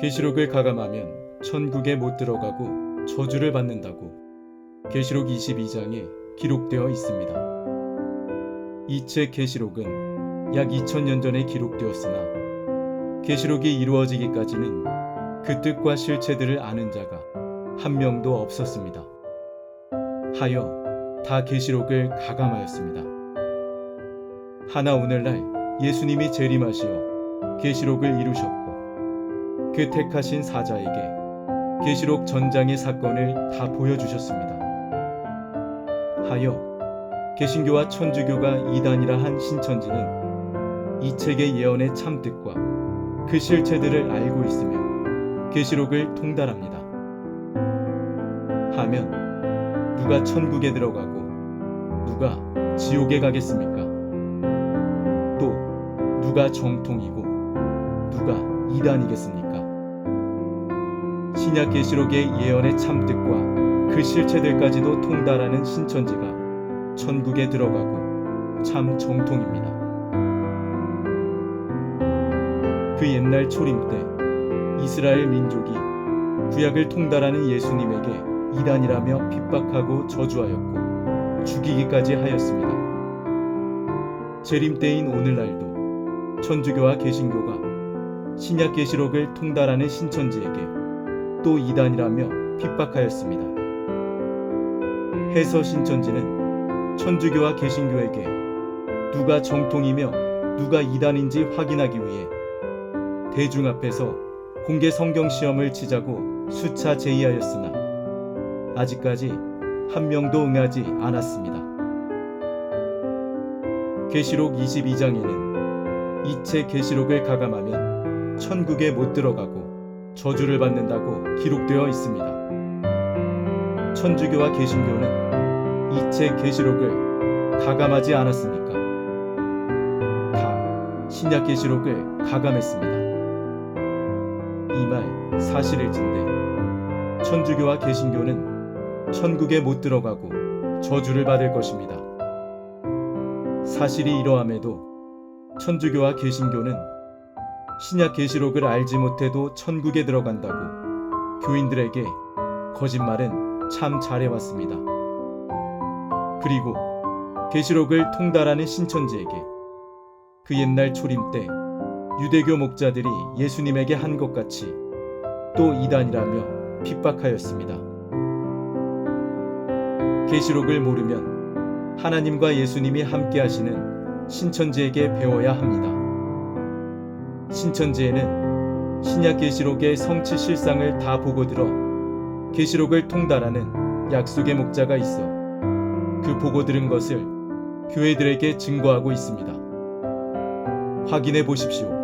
계시록을 가감하면 천국에 못 들어가고 저주를 받는다고 계시록 22장에 기록되어 있습니다. 이 책 계시록은 약 2000년 전에 기록되었으나 계시록이 이루어지기까지는 그 뜻과 실체들을 아는 자가 한 명도 없었습니다. 하여 다 계시록을 가감하였습니다. 하나 오늘날 예수님이 재림하시어 계시록을 이루셨고 그 택하신 사자에게 계시록 전장의 사건을 다 보여주셨습니다. 하여 개신교와 천주교가 이단이라 한 신천지는 이 책의 예언의 참뜻과 그 실체들을 알고 있으며 계시록을 통달합니다. 하면 누가 천국에 들어가고 누가 지옥에 가겠습니까? 또 누가 정통이고 누가 이단이겠습니까? 신약 계시록의 예언의 참뜻과 그 실체들까지도 통달하는 신천지가 천국에 들어가고 참 정통입니다. 그 옛날 초림 때 이스라엘 민족이 구약을 통달하는 예수님에게 이단이라며 핍박하고 저주하였고 죽이기까지 하였습니다. 재림 때인 오늘날도 천주교와 개신교가 신약 계시록을 통달하는 신천지에게 또 이단이라며 핍박하였습니다. 해서 신천지는 천주교와 개신교에게 누가 정통이며 누가 이단인지 확인하기 위해 대중 앞에서 공개 성경 시험을 치자고 수차 제의하였으나 아직까지 한 명도 응하지 않았습니다. 계시록 22장에는 이책 계시록을 가감하면 천국에 못 들어가고 저주를 받는다고 기록되어 있습니다. 천주교와 개신교는 이 책 계시록을 가감하지 않았습니까? 다 신약 계시록을 가감했습니다. 이 말 사실일진데 천주교와 개신교는 천국에 못 들어가고 저주를 받을 것입니다. 사실이 이러함에도 천주교와 개신교는 신약 계시록을 알지 못해도 천국에 들어간다고 교인들에게 거짓말은 참 잘해왔습니다. 그리고 계시록을 통달하는 신천지에게 그 옛날 초림 때 유대교 목자들이 예수님에게 한 것 같이 또 이단이라며 핍박하였습니다. 계시록을 모르면 하나님과 예수님이 함께 하시는 신천지에게 배워야 합니다. 신천지에는 신약 계시록의 성취 실상을 다 보고 들어 계시록을 통달하는 약속의 목자가 있어 그 보고 들은 것을 교회들에게 증거하고 있습니다. 확인해 보십시오.